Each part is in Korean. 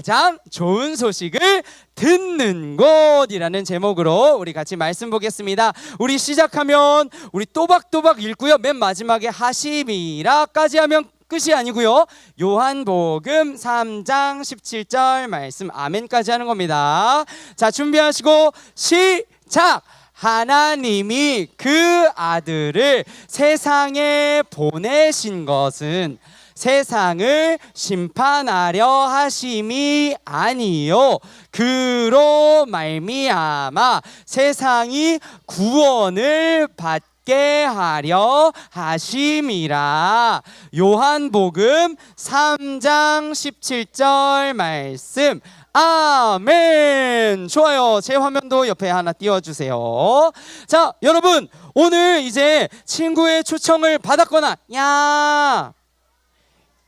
가장 좋은 소식을 듣는 곳이라는 제목으로 우리 같이 말씀 보겠습니다. 우리 시작하면 우리 또박또박 읽고요. 맨 마지막에 하심이라까지 하면 끝이 아니고요. 요한복음 3장 17절 말씀 아멘까지 하는 겁니다. 자, 준비하시고 시작. 하나님이 그 아들을 세상에 보내신 것은 세상을 심판하려 하심이 아니요 그로 말미암아 세상이 구원을 받게 하려 하심이라 요한복음 3장 17절 말씀 아멘. 좋아요. 제 화면도 옆에 하나 띄워주세요. 자, 여러분. 오늘 이제 친구의 초청을 받았거나, 야,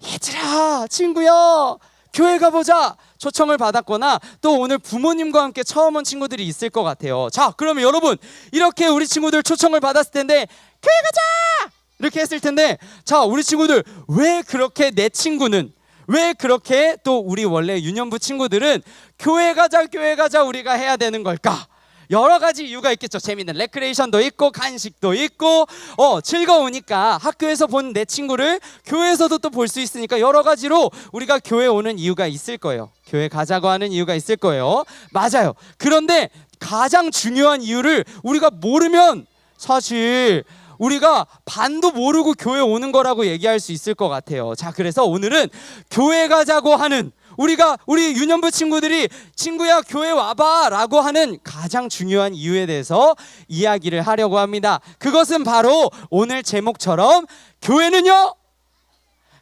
얘들아, 친구야, 교회 가보자. 초청을 받았거나 또 오늘 부모님과 함께 처음 온 친구들이 있을 것 같아요. 자, 그러면 여러분, 이렇게 우리 친구들 초청을 받았을 텐데, 교회 가자! 이렇게 했을 텐데, 자, 우리 친구들, 왜 그렇게 내 친구는 왜 그렇게 또 우리 원래 유년부 친구들은 교회 가자 교회 가자 우리가 해야 되는 걸까? 여러 가지 이유가 있겠죠. 재밌는 레크레이션도 있고 간식도 있고 어 즐거우니까 학교에서 본 내 친구를 교회에서도 또 볼 수 있으니까 여러 가지로 우리가 교회 오는 이유가 있을 거예요. 교회 가자고 하는 이유가 있을 거예요. 맞아요. 그런데 가장 중요한 이유를 우리가 모르면 사실 우리가 반도 모르고 교회 오는 거라고 얘기할 수 있을 것 같아요. 자, 그래서 오늘은 교회 가자고 하는 우리가 우리 유년부 친구들이 친구야 교회 와봐라고 하는 가장 중요한 이유에 대해서 이야기를 하려고 합니다. 그것은 바로 오늘 제목처럼 교회는요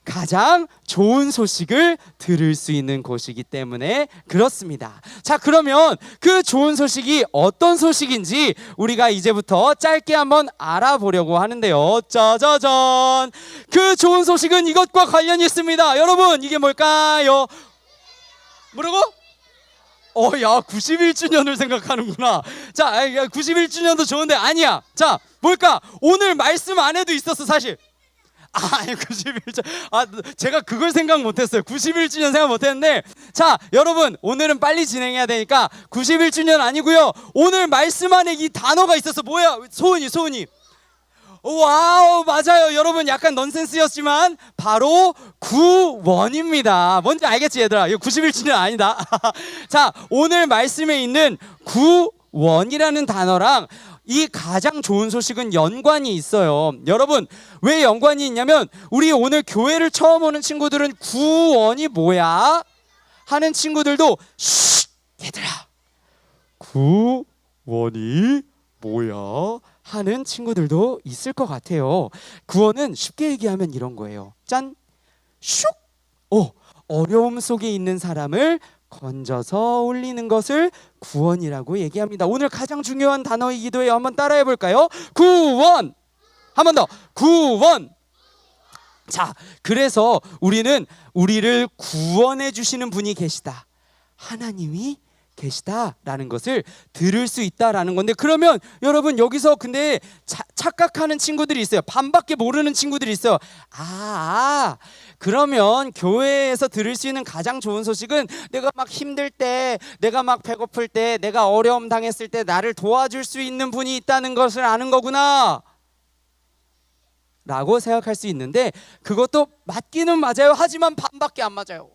가장 좋은 소식을 들을 수 있는 곳이기 때문에 그렇습니다. 자, 그러면 그 좋은 소식이 어떤 소식인지 우리가 이제부터 짧게 한번 알아보려고 하는데요. 짜자잔. 그 좋은 소식은 이것과 관련이 있습니다. 여러분, 이게 뭘까요? 뭐라고? 어, 야, 91주년을 생각하는구나. 자, 아, 91주년도 좋은데 아니야. 자, 뭘까? 오늘 말씀 안에도 있었어, 사실. 아, 91주. 아, 제가 그걸 생각 못 했어요. 91주년 생각 못 했는데, 자, 여러분, 오늘은 빨리 진행해야 되니까 91주년 아니고요. 오늘 말씀 안에 이 단어가 있어서 뭐야? 소은이, 소은이. 와우, 맞아요. 여러분, 약간 넌센스였지만, 바로 구원입니다. 뭔지 알겠지, 얘들아? 이거 91주년 아니다. 자, 오늘 말씀에 있는 구원이라는 단어랑 이 가장 좋은 소식은 연관이 있어요. 여러분, 왜 연관이 있냐면 우리 오늘 교회를 처음 오는 친구들은 구원이 뭐야? 하는 친구들도 쉿, 얘들아. 구원이 뭐야? 하는 친구들도 있을 것 같아요. 구원은 쉽게 얘기하면 이런 거예요. 짠. 슉. 어, 어려움 속에 있는 사람을 건져서 올리는 것을 구원이라고 얘기합니다. 오늘 가장 중요한 단어이기도 해요. 한번 따라해 볼까요? 구원. 한 번 더. 구원. 자, 그래서 우리는 우리를 구원해 주시는 분이 계시다. 하나님이 계시다라는 것을 들을 수 있다라는 건데 그러면 여러분 여기서 근데 자, 착각하는 친구들이 있어요. 반밖에 모르는 친구들이 있어요. 아, 아 그러면 교회에서 들을 수 있는 가장 좋은 소식은 내가 막 힘들 때, 내가 막 배고플 때, 내가 어려움 당했을 때 나를 도와줄 수 있는 분이 있다는 것을 아는 거구나. 라고 생각할 수 있는데 그것도 맞기는 맞아요. 하지만 반밖에 안 맞아요.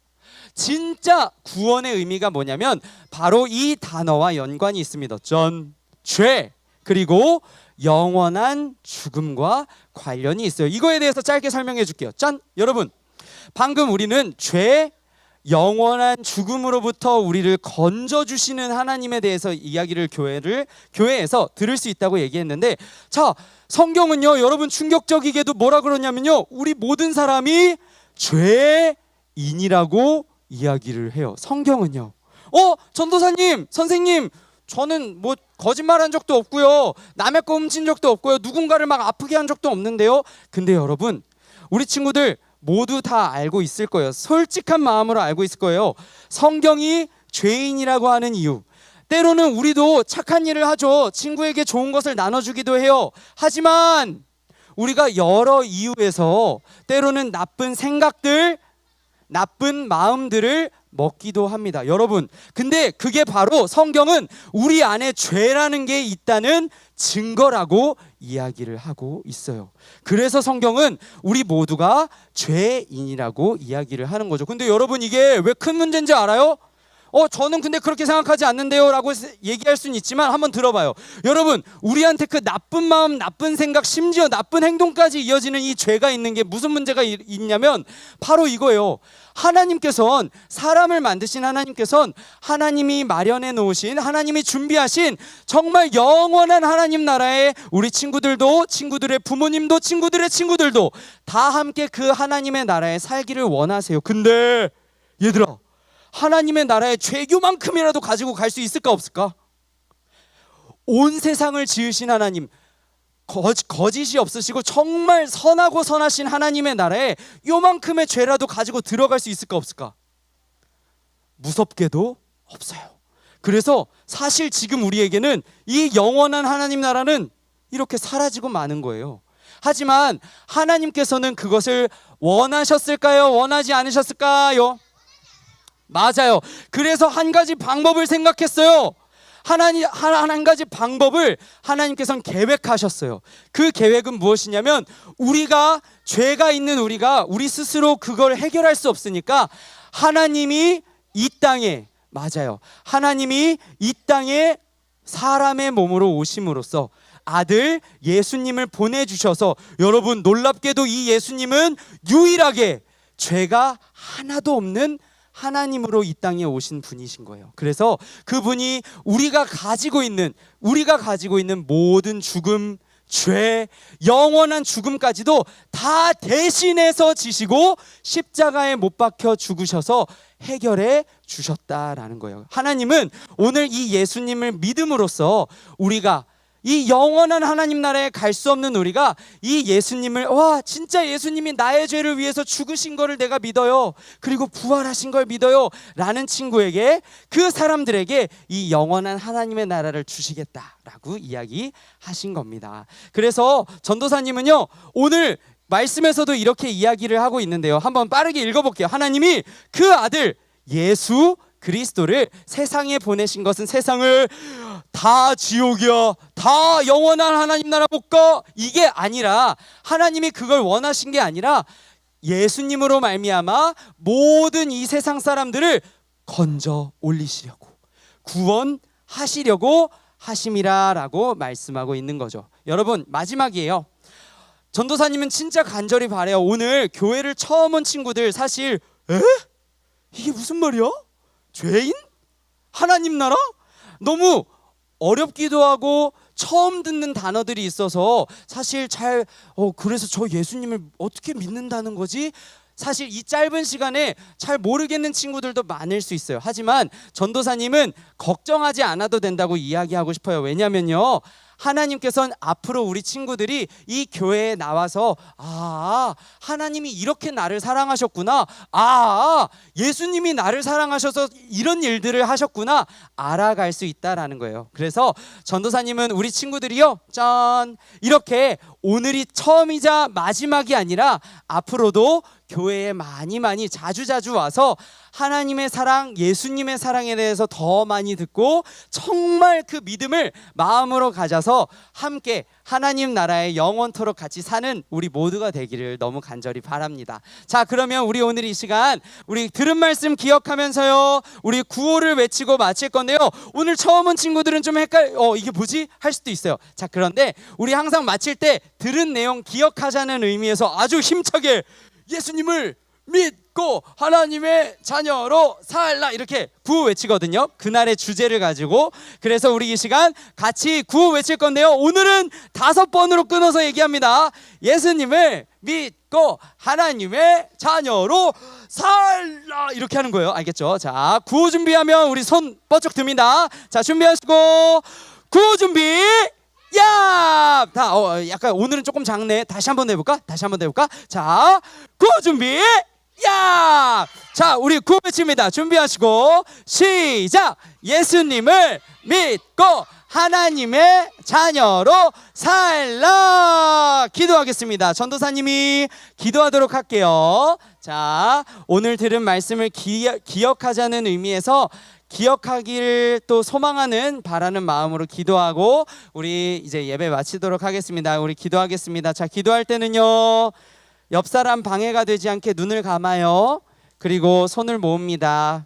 진짜 구원의 의미가 뭐냐면 바로 이 단어와 연관이 있습니다. 전, 죄, 그리고 영원한 죽음과 관련이 있어요. 이거에 대해서 짧게 설명해 줄게요. 짠! 여러분, 방금 우리는 죄, 영원한 죽음으로부터 우리를 건져 주시는 하나님에 대해서 이야기를 교회를 교회에서 들을 수 있다고 얘기했는데 자, 성경은요. 여러분 충격적이게도 뭐라 그러냐면요. 우리 모든 사람이 죄 인이라고 이야기를 해요. 성경은요. 어, 전도사님, 선생님, 저는 뭐 거짓말한 적도 없고요. 남의 거 훔친 적도 없고요. 누군가를 막 아프게 한 적도 없는데요. 근데 여러분, 우리 친구들 모두 다 알고 있을 거예요. 솔직한 마음으로 알고 있을 거예요. 성경이 죄인이라고 하는 이유. 때로는 우리도 착한 일을 하죠. 친구에게 좋은 것을 나눠주기도 해요. 하지만 우리가 여러 이유에서 때로는 나쁜 생각들, 나쁜 마음들을 먹기도 합니다. 여러분, 근데 그게 바로 성경은 우리 안에 죄라는 게 있다는 증거라고 이야기를 하고 있어요. 그래서 성경은 우리 모두가 죄인이라고 이야기를 하는 거죠. 근데 여러분 이게 왜 큰 문제인지 알아요? 어, 저는 근데 그렇게 생각하지 않는데요. 라고 세- 얘기할 수는 있지만 한번 들어봐요. 여러분, 우리한테 그 나쁜 마음, 나쁜 생각, 심지어 나쁜 행동까지 이어지는 이 죄가 있는 게 무슨 문제가 이- 있냐면 바로 이거예요. 하나님께서는 사람을 만드신 하나님께서는 하나님이 마련해 놓으신 하나님이 준비하신 정말 영원한 하나님 나라에 우리 친구들도 친구들의 부모님도 친구들의 친구들도 다 함께 그 하나님의 나라에 살기를 원하세요. 근데 얘들아 하나님의 나라에 죄교만큼이라도 가지고 갈 수 있을까 없을까? 온 세상을 지으신 하나님 거짓, 거짓 이 없으시고 정말 선하고 선하신 하나님의 나라에 요만큼의 죄라도 가지고 들어갈 수 있을까 없을까? 무섭게도 없어요. 그래서 사실 지금 우리에게는 이 영원한 하나님 나라는 이렇게 사라지고 마는 거예요. 하지만 하나님께서는 그것을 원하셨을까요? 원하지 않으셨을까요? 맞아요. 그래서 한 가지 방법을 생각했어요. 하나님 한, 한 가지 방법을 하나님께서는 계획하셨어요. 그 계획은 무엇이냐면 우리가 죄가 있는 우리가 우리 스스로 그걸 해결할 수 없으니까 하나님이 이 땅에 맞아요. 하나님이 이 땅에 사람의 몸으로 오심으로써 아들 예수님을 보내주셔서 여러분 놀랍게도 이 예수님은 유일하게 죄가 하나도 없는 하나님으로 이 땅에 오신 분이신 거예요. 그래서 그분이 우리가 가지고 있는 우리가 가지고 있는 모든 죽음, 죄, 영원한 죽음까지도 다 대신해서 지시고 십자가에 못 박혀 죽으셔서 해결해 주셨다라는 거예요. 하나님은 오늘 이 예수님을 믿음으로써 우리가 이 영원한 하나님 나라에 갈 수 없는 우리가 이 예수님을 와 진짜 예수님이 나의 죄를 위해서 죽으신 거를 내가 믿어요. 그리고 부활하신 걸 믿어요. 라는 친구에게 그 사람들에게 이 영원한 하나님의 나라를 주시겠다라고 이야기하신 겁니다. 그래서 전도사님은요 오늘 말씀에서도 이렇게 이야기를 하고 있는데요. 한번 빠르게 읽어 볼게요. 하나님이 그 아들 예수 그리스도를 세상에 보내신 것은 세상을 다 지옥이야, 다 영원한 하나님 나라 못 가. 이게 아니라 하나님이 그걸 원하신 게 아니라 예수님으로 말미암아 모든 이 세상 사람들을 건져 올리시려고 구원하시려고 하심이라라고 말씀하고 있는 거죠. 여러분 마지막이에요. 전도사님은 진짜 간절히 바래요. 오늘 교회를 처음 온 친구들 사실 에? 이게 무슨 말이야? 죄인? 하나님 나라? 너무 어렵기도 하고 처음 듣는 단어들이 있어서 사실 잘 어, 그래서 저 예수님을 어떻게 믿는다는 거지? 사실 이 짧은 시간에 잘 모르겠는 친구들도 많을 수 있어요. 하지만 전도사님은 걱정하지 않아도 된다고 이야기하고 싶어요. 왜냐면요. 하나님께서는 앞으로 우리 친구들이 이 교회에 나와서 아 하나님이 이렇게 나를 사랑하셨구나. 아 예수님이 나를 사랑하셔서 이런 일들을 하셨구나. 알아갈 수 있다라는 거예요. 그래서 전도사님은 우리 친구들이요 짠! 이렇게 오늘이 처음이자 마지막이 아니라 앞으로도 교회에 많이 많이 자주 자주 와서 하나님의 사랑, 예수님의 사랑에 대해서 더 많이 듣고 정말 그 믿음을 마음으로 가져서 함께 하나님 나라의 영원토록 같이 사는 우리 모두가 되기를 너무 간절히 바랍니다. 자, 그러면 우리 오늘 이 시간 우리 들은 말씀 기억하면서요. 우리 구호를 외치고 마칠 건데요. 오늘 처음 온 친구들은 좀 헷갈 어, 이게 뭐지? 할 수도 있어요. 자, 그런데 우리 항상 마칠 때 들은 내용 기억하자는 의미에서 아주 힘차게 예수님을 믿고 하나님의 자녀로 살라 이렇게 구호 외치거든요. 그날의 주제를 가지고 그래서 우리 이 시간 같이 구호 외칠 건데요. 오늘은 다섯 번으로 끊어서 얘기합니다. 예수님을 믿고 하나님의 자녀로 살라 이렇게 하는 거예요. 알겠죠? 자, 구호 준비하면 우리 손 뻗쩍 듭니다. 자, 준비하시고 구호 준비. 야! 다 어, 약간 오늘은 조금 작네. 다시 한번 해볼까? 다시 한번 해볼까? 자, 구호 준비. 야! 자, 우리 구호 외칩니다. 준비하시고 시작. 예수님을 믿고 하나님의 자녀로 살라. 기도하겠습니다. 전도사님이 기도하도록 할게요. 자, 오늘 들은 말씀을 기, 기억하자는 의미에서 기억하기를 또 소망하는 바라는 마음으로 기도하고 우리 이제 예배 마치도록 하겠습니다. 우리 기도하겠습니다. 자, 기도할 때는요. 옆 사람 방해가 되지 않게 눈을 감아요. 그리고 손을 모읍니다.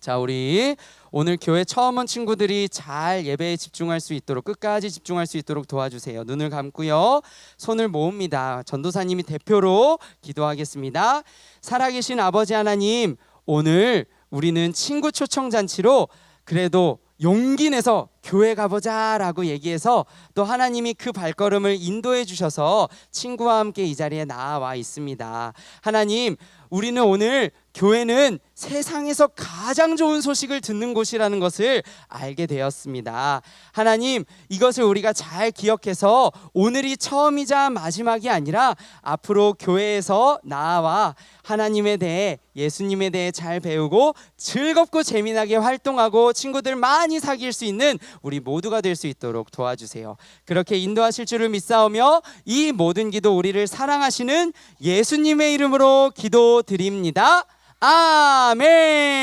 자, 우리 오늘 교회 처음 온 친구들이 잘 예배에 집중할 수 있도록 끝까지 집중할 수 있도록 도와주세요. 눈을 감고요. 손을 모읍니다. 전도사님이 대표로 기도하겠습니다. 살아계신 아버지 하나님, 오늘 우리는 친구 초청 잔치로 그래도 용기 내서 교회 가보자 라고 얘기해서 또 하나님이 그 발걸음을 인도해 주셔서 친구와 함께 이 자리에 나와 있습니다. 하나님, 우리는 오늘 교회는 세상에서 가장 좋은 소식을 듣는 곳이라는 것을 알게 되었습니다. 하나님, 이것을 우리가 잘 기억해서 오늘이 처음이자 마지막이 아니라 앞으로 교회에서 나와 하나님에 대해 예수님에 대해 잘 배우고 즐겁고 재미나게 활동하고 친구들 많이 사귈 수 있는 우리 모두가 될 수 있도록 도와주세요. 그렇게 인도하실 줄을 믿사오며 이 모든 기도 우리를 사랑하시는 예수님의 이름으로 기도드립니다. 아멘.